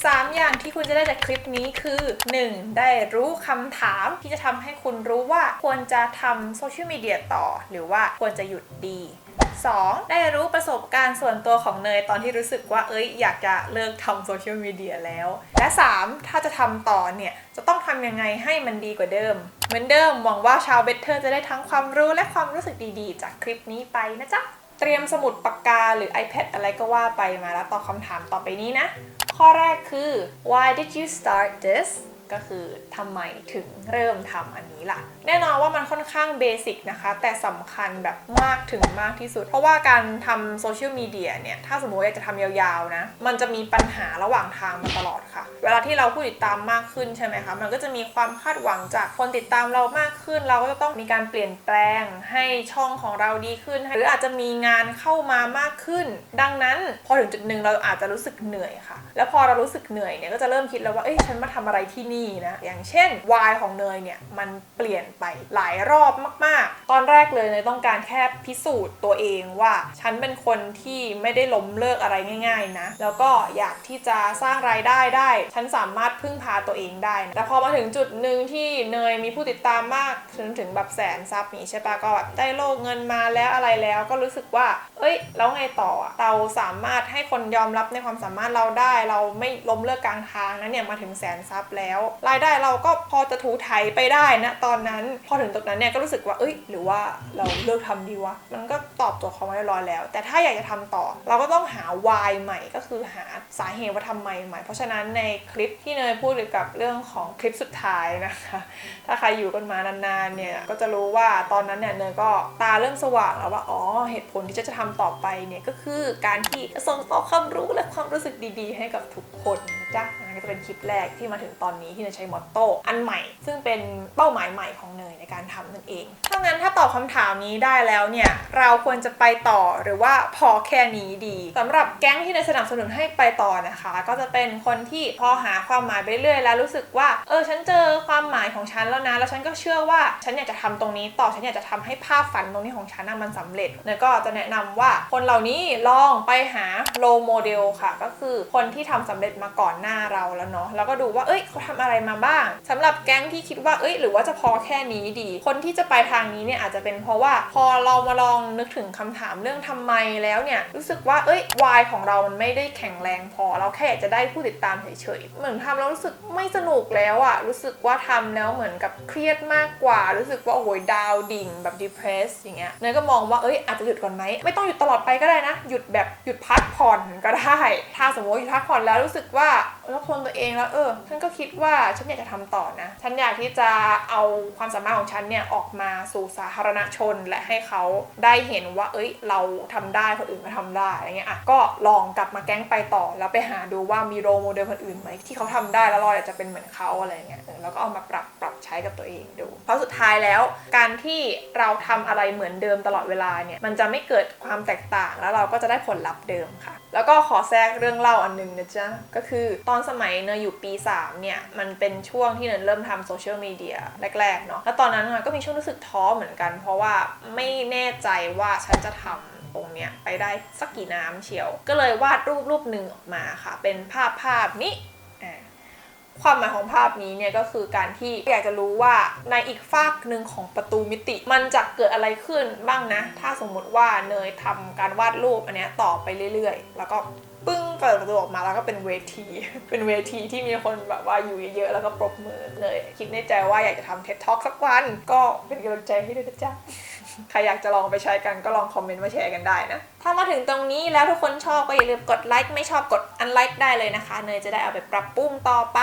3 อย่างที่คุณจะได้จากคลิปนี้คือ 1. ได้รู้คำถามที่จะทำให้คุณรู้ว่าควรจะทำโซเชียลมีเดียต่อ หรือว่าควรจะหยุดดี 2. ได้รู้ประสบการณ์ส่วนตัวของเนยตอนที่รู้สึกว่า เอ้ย อยากจะเลิกทำโซเชียลมีเดียแล้ว และ 3. ถ้าจะทำต่อเนี่ย จะต้องทำยังไงให้มันดีกว่าเดิม เหมือนเดิมหวังว่าชาวเบเทอร์จะได้ทั้งความรู้และความรู้สึกดีๆ จากคลิปนี้ไปนะจ๊ะ เตรียมสมุดปากกาหรือ iPad อะไรก็ว่าไปมาแล้วตอบคำถามต่อไปนี้นะ ข้อแรกคือ why did you start this ก็คือทำไมถึงเริ่มทำอันนี้ล่ะ แน่นอนว่ามันค่อนข้างเบสิกนะคะ แต่สำคัญแบบมากถึงมากที่สุด เพราะว่าการทำโซเชียลมีเดียเนี่ย ถ้าสมมติว่าอยากจะทำยาวๆนะ มันจะมีปัญหาระหว่างทางมาตลอดค่ะ เวลาที่เราผู้ติดตามมากขึ้นใช่ไหมคะ มันก็จะมีความคาดหวังจากคนติดตามเรามากขึ้น เราก็จะต้องมีการเปลี่ยนแปลงให้ช่องของเราดีขึ้น หรืออาจจะมีงานเข้ามามากขึ้น ดังนั้นพอถึงจุดหนึ่งเราอาจจะรู้สึกเหนื่อยค่ะ แล้วพอเรารู้สึกเหนื่อยเนี่ยก็จะเริ่มคิดแล้วว่า เอ้ยฉันมาทำอะไรที่นี่นะ อย่างเช่นวายของเนยเนี่ย มันเปลี่ยนไปหลายรอบมาก ๆ ตอนแรกเลยเนยต้องการแค่พิสูจน์ตัวเองว่า ฉันเป็นคนที่ไม่ได้ล้มเลิกอะไรง่าย ๆ นะ แล้วก็อยากที่จะสร้างรายได้ได้ ฉันสามารถพึ่งพาตัวเองได้นะแต่พอมาถึงจุดหนึ่งที่เนยมีผู้ติดตามมากถึงถึงแบบแสนซับนี้ใช่ปะก็แบบได้โลกเงินมาแล้วอะไรแล้วก็รู้สึกว่า เอ้ย แล้วไงต่ออะเราสามารถให้คนยอมรับในความสามารถเราได้ เราไม่ล้มเลิกกลางทางนะเนี่ยมาถึงแสนซับแล้วรายได้เราก็พอจะถูไถไปได้นะตอนนั้น พอถึงตรงนั้นเนี่ยก็รู้สึกว่าเอ้ย หรือว่าเราเลิกทำดีวะมันก็ตอบตัวเขามาเรียบร้อยแล้ว แต่ถ้าอยากจะทำต่อ เราก็ต้องหา why ใหม่ก็คือหาสาเหตุว่าทำไมใหม่ เพราะฉะนั้นในคลิปที่เนยพูดเกี่ยวกับเรื่องของคลิปสุดท้ายนะคะถ้าใครอยู่กันมานานๆเนี่ยก็จะรู้ว่าตอนนั้นเนี่ยเนยก็ตาเริ่มสว่างแล้วว่าอ๋อเหตุผลที่จะจะทำต่อไปเนี่ยก็คือการที่ส่งต่อความรู้และความรู้สึกดีๆ ให้กับทุกคนนะจ๊ะ ก็จะเป็นคลิปแรกที่มาถึงตอนนี้ที่เนยใช้มอตโต้อันใหม่ ซึ่งเป็นเป้าหมายใหม่ของเนยในการทำนั่นเองถ้างั้นถ้าตอบคำถามนี้ได้แล้วเนี่ยเราควรจะไปต่อหรือว่าพอแค่นี้ดีสำหรับแก๊งที่เนยสนับสนุนให้ไปต่อนะคะ ก็จะเป็นคนที่พอหาความหมายไปเรื่อยแล้วรู้สึกว่าเออฉันเจอความหมายของฉันแล้วนะแล้วฉันก็เชื่อว่าฉันอยากจะทำตรงนี้ต่อฉันอยากจะทำให้ภาพฝันตรงนี้ของฉันน่ะมันสำเร็จเนยก็จะแนะนำว่าคนเหล่านี้ลองไปหาโลโมเดลค่ะ ก็คือคนที่ทำสำเร็จมาก่อนหน้าเราแล้วเนาะแล้วก็ดูว่าเอ้ยเขาทำอะไรมาบ้างสำหรับแก๊งที่คิดว่าเอ้ยหรือว่าจะพอแค่นี้ดี คนที่จะไปทางนี้เนี่ยอาจจะเป็นเพราะว่าพอเรามาลองนึกถึงคำถามเรื่องทำไมแล้วเนี่ยรู้สึกว่าเอ้ยวายของเรามันไม่ได้แข็งแรงพอเราแค่อยากจะได้ผู้ติดตามเฉยๆเหมือนทำแล้วรู้สึกไม่สนุกแล้วอะรู้สึกว่าทำแล้วเหมือนกับเครียดมากกว่า รู้สึกว่าโอ้ยดาวดิ่งแบบ depress อย่างเงี้ยเนยก็มองว่าเอ้ยอาจจะหยุดก่อนไหมไม่ต้องหยุดตลอดไปก็ได้นะ หยุดแบบหยุดพักผ่อนก็ได้ถ้าสมมติว่าหยุดพักผ่อนแล้วรู้สึกว่าแล้วทนตัวเองแล้วเออฉันก็คิดว่าฉันอยากจะทำต่อนะ ฉันอยากที่จะเอาความสามารถของฉันเนี่ยออกมาสู่สาธารณชนและให้เขาได้เห็นว่า เอ้ย เราทำได้คนอื่นก็ทำได้อะไรเงี้ยอะก็ลองกลับมาแก๊งไปต่อ แล้วไปหาดูว่ามีโรโมเดลคนอื่นไหมที่เขาทำได้แล้วเราอยากจะเป็นเหมือนเขาอะไรเงี้ยแล้วก็เอามาปรับปรับใช้กับตัวเองดู เพราะสุดท้ายแล้ว การที่เราทำอะไรเหมือนเดิมตลอดเวลาเนี่ยมันจะไม่เกิดความแตกต่างแล้วเราก็จะได้ผลลัพธ์เดิมค่ะ แล้วก็ขอแทรกเรื่องเล่าอันหนึงนะจ๊ะ ก็คือตอนสมัยเนยอยู่ปี 3 เนี่ย มันเป็นช่วงที่เนยเริ่มทำโซเชียลมีเดียแรก ๆ เนาะแล้วตอนนั้นก็มีช่วงรู้สึกท้อเหมือนกัน เพราะว่าไม่แน่ใจว่าฉันจะทำตรงเนี้ยไปได้สักกี่น้ำเชียว ก็เลยวาดรูปรูปหนึ่งออกมาค่ะ เป็นภาพภาพนี้ ความหมายของภาพนี้เนี่ยก็คือการที่อยากจะรู้ว่าในอีกฝากหนึ่งของประตูมิติ มันจะเกิดอะไรขึ้นบ้างนะ ถ้าสมมุติว่าเนยทำการวาดรูปอันนี้ต่อไปเรื่อยๆ แล้วก็ปึ้งเปิดประตูออกมาแล้วก็เป็นเวที เป็นเวทีที่มีคนแบบว่าอยู่เยอะๆแล้วก็ปรบมือเลยคิดในใจว่าอยากจะทำเท็ดท็อกสักวัน ก็เป็นกำลังใจให้ด้วยนะจ๊ะใครอยากจะลองไปใช้กันก็ลองคอมเมนต์มาแชร์กันได้นะ ถ้ามาถึงตรงนี้แล้วทุกคนชอบก็อย่าลืมกดไลค์ไม่ชอบกดอันไลค์ได้เลยนะคะ เนยจะได้เอาไปปรับปรุงต่อไป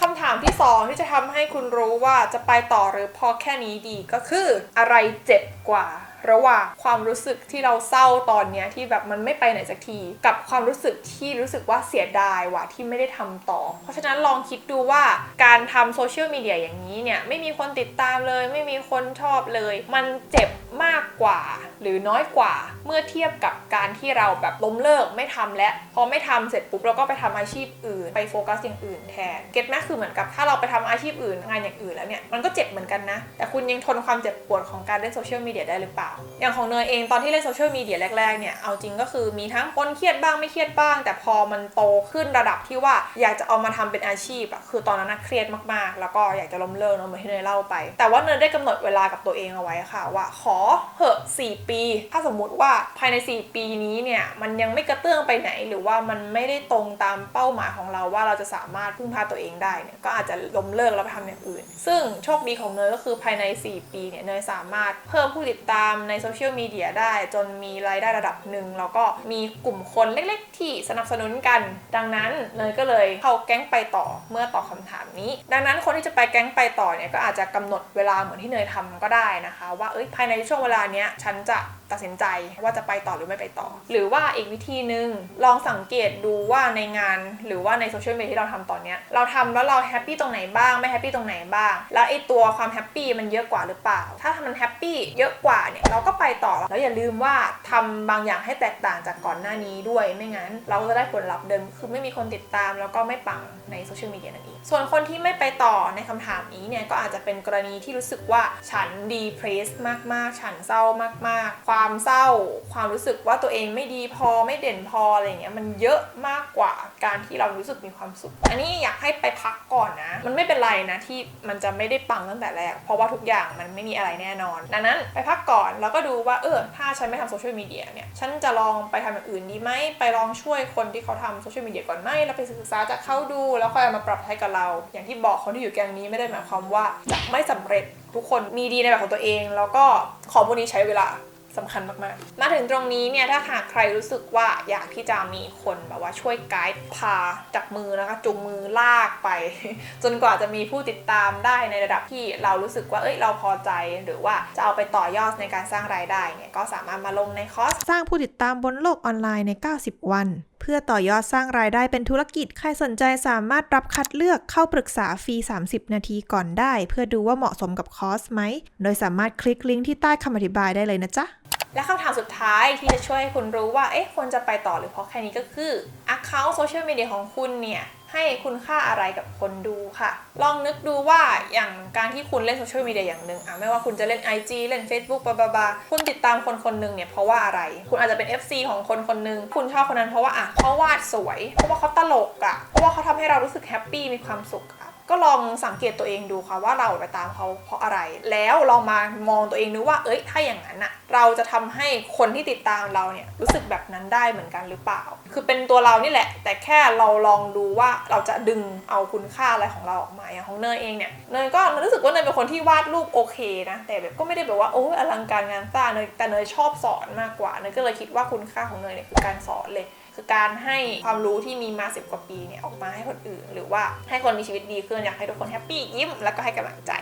คำถามที่ 2 ที่จะทำให้คุณรู้ว่าจะไปต่อหรือพอแค่นี้ดีก็คืออะไรเจ็บกว่าระหว่างความรู้สึกที่เราเศร้าตอนเนี้ยที่แบบมันไม่ไปไหนสักที กับความรู้สึกที่รู้สึกว่าเสียดายว่ะที่ไม่ได้ทำต่อ เพราะฉะนั้นลองคิดดูว่าการทำโซเชียลมีเดียอย่างนี้เนี่ยไม่มีคนติดตามเลย ไม่มีคนชอบเลย มันเจ็บมากกว่า หรือน้อยกว่าเมื่อเทียบกับการที่เราแบบล้มเลิกไม่ทำและพอไม่ทำเสร็จปุ๊บเราก็ไปทำอาชีพอื่น ไปโฟกัสอย่างอื่นแทนเก็ตไหมคคือเหมือนกับถ้าเราไปทำอาชีพอื่นงานอย่างอื่นแล้วเนี่ยมันก็เจ็บเหมือนกันนะ แต่คุณยังทนความเจ็บปวดของการเล่นโซเชียลมีเดียได้หรือเปล่า อย่างของเนยเองตอนที่เล่นโซเชียลมีเดียแรกๆเนี่ยเอาจริงก็คือมีทั้งปนเครียดบ้างไม่เครียดบ้าง แต่พอมันโตขึ้นระดับที่ว่าอยากจะเอามาทำเป็นอาชีพอะคือตอนนั้นเครียดมากๆ แล้วก็อยากจะล้มเลิกเนอะเหมือนที่เนยเล่าไป แต่ว่าเนยได้กำหนดเวลากับตัวเองเอาไว้ค่ะว่าขอเหอะ4ปี ถ้าสมมุติว่าภายใน 4ปีนี้เนี่ยมันยังไม่กระเตื้องไปไหน หรือว่ามันไม่ได้ตรงตามเป้าหมายของเราว่าเราจะสามารถพึ่งพาตัวเองได้เนี่ยก็อาจจะล้มเลิกแล้วไปทำอย่างอื่น ซึ่งโชคดีของเนยก็คือภายใน 4 ปีเนี่ยเนยสามารถเพิ่มผู้ติดตามในโซเชียลมีเดียได้ จนมีรายได้ระดับหนึ่งแล้วก็มีกลุ่มคนเล็กๆ ที่สนับสนุนกัน ดังนั้นเนยก็เลยเข้าแก๊งไปต่อเมื่อตอบคำถามนี้ ดังนั้นคนที่จะไปแก๊งไปต่อเนี่ยก็อาจจะกำหนดเวลาเหมือนที่เนยทำก็ได้นะคะ ว่าเอ้ยภายในช่วงเวลาเนี้ยฉันจะ ตัดสินใจว่าจะไปต่อหรือไม่ไปต่อ หรือว่าอีกวิธีหนึ่งลองสังเกตดูว่าในงานหรือว่าในโซเชียลมีเดียที่เราทำตอนเนี้ยเราทำแล้วเราแฮปปี้ตรงไหนบ้างไม่แฮปปี้ตรงไหนบ้าง แล้วไอ้ตัวความแฮปปี้มันเยอะกว่าหรือเปล่า ถ้ามันแฮปปี้เยอะกว่าเนี่ยเราก็ไปต่อแล้วอย่าลืมว่าทำบางอย่างให้แตกต่างจากก่อนหน้านี้ด้วยไม่งั้น เราจะได้ผลลัพธ์เดิมคือไม่มีคนติดตามแล้วก็ไม่ปังในโซเชียลมีเดียนั่นเองส่วนคนที่ไม่ไปต่อในคำถามนี้เนี่ยก็อาจจะเป็นกรณีที่รู้สึกว่าฉันดีเพรสมากๆ ฉันเศร้ามากๆความความเศร้า ความรู้สึกว่าตัวเองไม่ดีพอไม่เด่นพออะไรเงี้ยมันเยอะมากกว่าการที่เรารู้สึกมีความสุข อันนี้อยากให้ไปพักก่อนนะ มันไม่เป็นไรนะที่มันจะไม่ได้ปังตั้งแต่แรก เพราะว่าทุกอย่างมันไม่มีอะไรแน่นอน ดังนั้นไปพักก่อนแล้วก็ดูว่าเออถ้าฉันไม่ทำโซเชียลมีเดียเนี่ยฉันจะลองไปทำอย่างอื่นดีไหมไปลองช่วยคนที่เขาทำโซเชียลมีเดียก่อนไหมแล้วไปศึกษาจากเขาดู แล้วค่อยเอามาปรับใช้กับเรา อย่างที่บอกคนที่อยู่แกงนี้ไม่ได้หมายความว่าจะไม่สำเร็จทุกคนมีดีในแบบของตัวเอง แล้วก็ของพวกนี้ใช้เวลา สำคัญมากๆ มาถึงตรงนี้เนี่ยถ้าหากใครรู้สึกว่าอยากที่จะมีคนแบบว่าช่วยไกด์พาจับมือนะคะจูงมือลากไป จนกว่าจะมีผู้ติดตามได้ในระดับที่เรารู้สึกว่าเอ้ยเราพอใจหรือว่าจะเอาไปต่อยอดในการสร้างรายได้เนี่ยก็สามารถมาลงในคอร์สสร้างผู้ติดตามบนโลกออนไลน์ใน 90 วัน เพื่อต่อยอดสร้างรายได้เป็นธุรกิจใครสนใจสามารถรับคัดเลือกเข้าปรึกษาฟรี 30 นาทีก่อนได้ เพื่อดูว่าเหมาะสมกับคอร์สไหมโดยสามารถคลิกลิงก์ที่ใต้คำอธิบายได้เลยนะจ๊ะ และคำถามสุดท้ายที่จะช่วยให้คุณรู้ว่าเอ๊ะควรจะไปต่อหรือเพราะแค่นี้ก็คือ Account Social Media ของคุณเนี่ยให้คุณค่าอะไรกับคนดูค่ะ ลองนึกดูว่าอย่างการที่คุณเล่นโซเชียลมีเดียอย่างหนึ่งอะไม่ว่าคุณจะเล่น IG เล่น Facebook บาบาบาคุณติดตามคนคนหนึ่งเนี่ยเพราะว่าอะไร คุณอาจจะเป็น FC ของคนคนหนึ่งคุณชอบคนนั้นเพราะว่าอะเขาวาดสวย เพราะว่าเขาตลกอะเพราะว่าเขาทำให้เรารู้สึกแฮปปี้มีความสุขอะ ก็ลองสังเกตตัวเองดูค่ะว่าเราไปตามเขาเพราะอะไร แล้วลองมามองตัวเองดูว่า เอ้ย ถ้าอย่างนั้นอะเราจะทำให้คนที่ติดตามเราเนี่ยรู้สึกแบบนั้นได้เหมือนกันหรือเปล่า คือเป็นตัวเรานี่แหละ แต่แค่เราลองดูว่าเราจะดึงเอาคุณค่าอะไรของเราออกมาอย่างของเนยเองเนี่ยเนยก็รู้สึกว่าเนยเป็นคนที่วาดรูปโอเคนะ แต่แบบก็ไม่ได้แบบว่าโอ้อลังการงานสร้างเนยแต่เนยชอบสอนมากกว่าเนยก็เลยคิดว่าคุณค่าของเนยเนี่ยคือการสอนเลย คือการให้ความรู้ที่มีมาสิบกว่าปีเนี่ยออกมาให้คนอื่น หรือว่าให้คนมีชีวิตดีขึ้นอยากให้ทุกคนแฮปปี้ยิ้มแล้วก็ให้กำลังใจ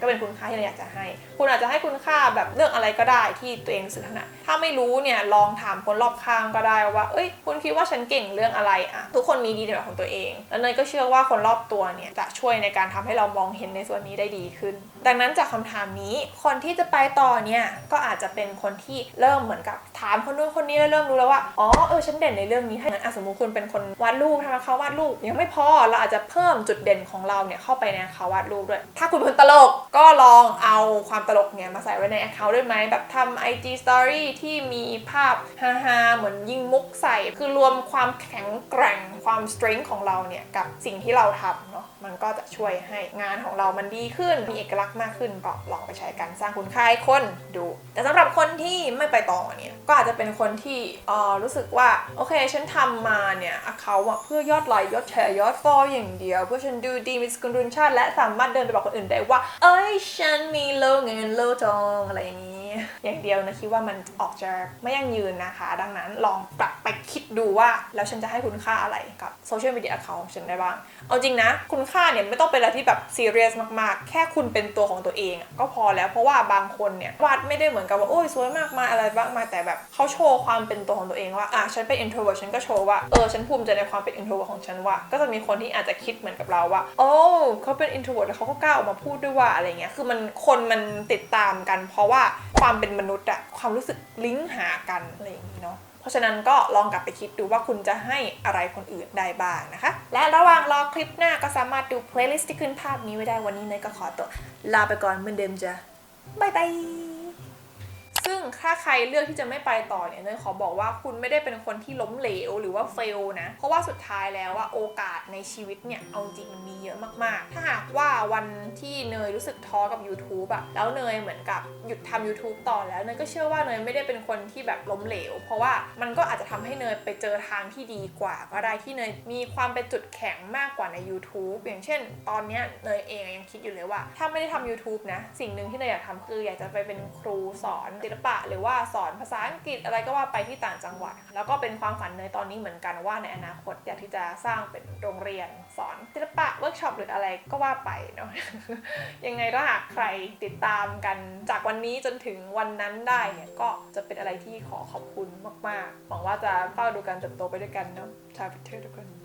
ก็เป็นคุณค่าที่เราอยากจะให้ คุณอาจจะให้คุณค่าแบบเรื่องอะไรก็ได้ที่ตัวเองสึกถนัดถ้าไม่รู้เนี่ยลองถามคนรอบข้างก็ได้ว่าเอ้ย คุณคิดว่าฉันเก่งเรื่องอะไรอะทุกคนมีดีในแบบของตัวเอง แล้วเนยก็เชื่อว่าคนรอบตัวเนี่ยจะช่วยในการทำให้เรามองเห็นในส่วนนี้ได้ดีขึ้นดังนั้นจากคำถามนี้คนที่จะไปต่อเนี่ยก็อาจจะเป็นคนที่เริ่มเหมือนกับถามคนนู้นคนนี้แล้วเริ่มรู้แล้วว่าอ๋อเออฉันเด่นในเรื่องนี้ถ้าอย่างนั้นสมมุติคุณเป็นคนวาดรูปทำเขาวาดรูปยังไม่พอเราอาจจะเพิ่มจุดเด่นของเราเนี่ยเข้าไปในเขาวาดรูปด้วย ถ้าคุณเป็นตลกก็ลองเอาความตลกเนี่ยมาใส่ไว้ใน account ด้วยไหมแบบทำ IG Story ที่มีภาพฮาๆเหมือนยิงมุกใส่ คือรวมความแข็งแกร่งความ strength ของเราเนี่ยกับสิ่งที่เราทำเนาะมันก็จะช่วยให้งานของเรามันดีขึ้นมีเอกลักษณ์มากขึ้นก็ลองไปใช้กันสร้างคุณค่าให้คนดู แต่สำหรับคนที่ไม่ไปต่อเนี่ยก็อาจจะเป็นคนที่เออรู้สึกว่าโอเคฉันทำมาเนี่ยเขาเพื่อยอดไลค์ยอดแชร์ยอดฟอลอย่างเดียวเพื่อฉันดูดีมีสกุลรุนชาติและสามารถเดินไปบอกคนอื่นได้ว่า เอ้ยฉันมีโลเงินโลทองอะไรอย่างนี้ อย่างเดียวนะคิดว่ามันออกจะไม่ยั่งยืนนะคะ ดังนั้นลองปรับไปคิดดูว่าแล้วฉันจะให้คุณค่าอะไรกับโซเชียลมีเดียเขาฉันได้บ้าง เอาจริงนะ คุณค่าเนี่ยไม่ต้องเป็นอะไรที่แบบซีเรียสมากๆ แค่คุณเป็นตัวของตัวเองก็พอแล้วเพราะว่าบางคนเนี่ยวาดไม่ได้เหมือนกับว่าโอ้ยสวยมากมายอะไรบ้างมาแต่แบบเขาโชว์ความเป็นตัวของตัวเองว่าอะฉันเป็น introvert ฉันก็โชว์ว่าเออฉันภูมิใจในความเป็น introvert ของฉันว่า ก็จะมีคนที่อาจจะคิดเหมือนกับเราว่าโอ้เขาเป็น introvert แล้วเขาก็กล้าออกมาพูดด้วยว่าอะไรเงี้ยคือมันคนมันติดตามกัน เพราะว่าความความเป็นมนุษย์อะความรู้สึกลิงก์หากันอะไรอย่างนี้เนาะเพราะฉะนั้นก็ลองกลับไปคิดดูว่าคุณจะให้อะไรคนอื่นได้บ้างนะคะ และระหว่างรอคลิปหน้าก็สามารถดูเพลย์ลิสต์ที่ขึ้นภาพนี้ไว้ได้วันนี้เนยก็ขอตัวลาไปก่อนเหมือนเดิมจ้ะบายบาย ซึ่งถ้าใครเลือกที่จะไม่ไปต่อเนี่ยเนยขอบอกว่าคุณไม่ได้เป็นคนที่ล้มเหลวหรือว่าเฟลนะ เพราะว่าสุดท้ายแล้วว่าโอกาสในชีวิตเนี่ยเอาจริงมันมีเยอะมากๆ ถ้าหากว่าวันที่เนยรู้สึกท้อกับ YouTube อะแล้วเนยเหมือนกับหยุดทำ YouTube ต่อแล้วเนยก็เชื่อว่าเนยไม่ได้เป็นคนที่แบบล้มเหลว เพราะว่ามันก็อาจจะทำให้เนยไปเจอทางที่ดีกว่า ก็ได้ที่เนยมีความเป็นจุดแข็งมากกว่าใน YouTube อย่างเช่น ตอนเนี้ยเนยเองยังคิดอยู่เลยว่า ถ้าไม่ได้ทำ YouTube นะสิ่งหนึ่งที่เนยอยากทำคืออยากจะไปเป็นครูสอนศิลปะ หรือว่าสอนภาษาอังกฤษอะไรก็ว่าไปที่ต่างจังหวัด แล้วก็เป็นความฝันเนตอนนี้เหมือนกันว่าในอนาคตอยากที่จะสร้างเป็นโรงเรียน สอนศิลปะเวิร์กช็อปหรืออะไรก็ว่าไปเนาะยังไงถ้าหากใครติดตามกันจากวันนี้จนถึงวันนั้นได้เนี่ยก็จะเป็นอะไรที่ขอขอบคุณมากๆหวังว่าจะเฝ้าดูการเติบโตไปด้วยกันเนาะชาวพิเทอร์ทุกคน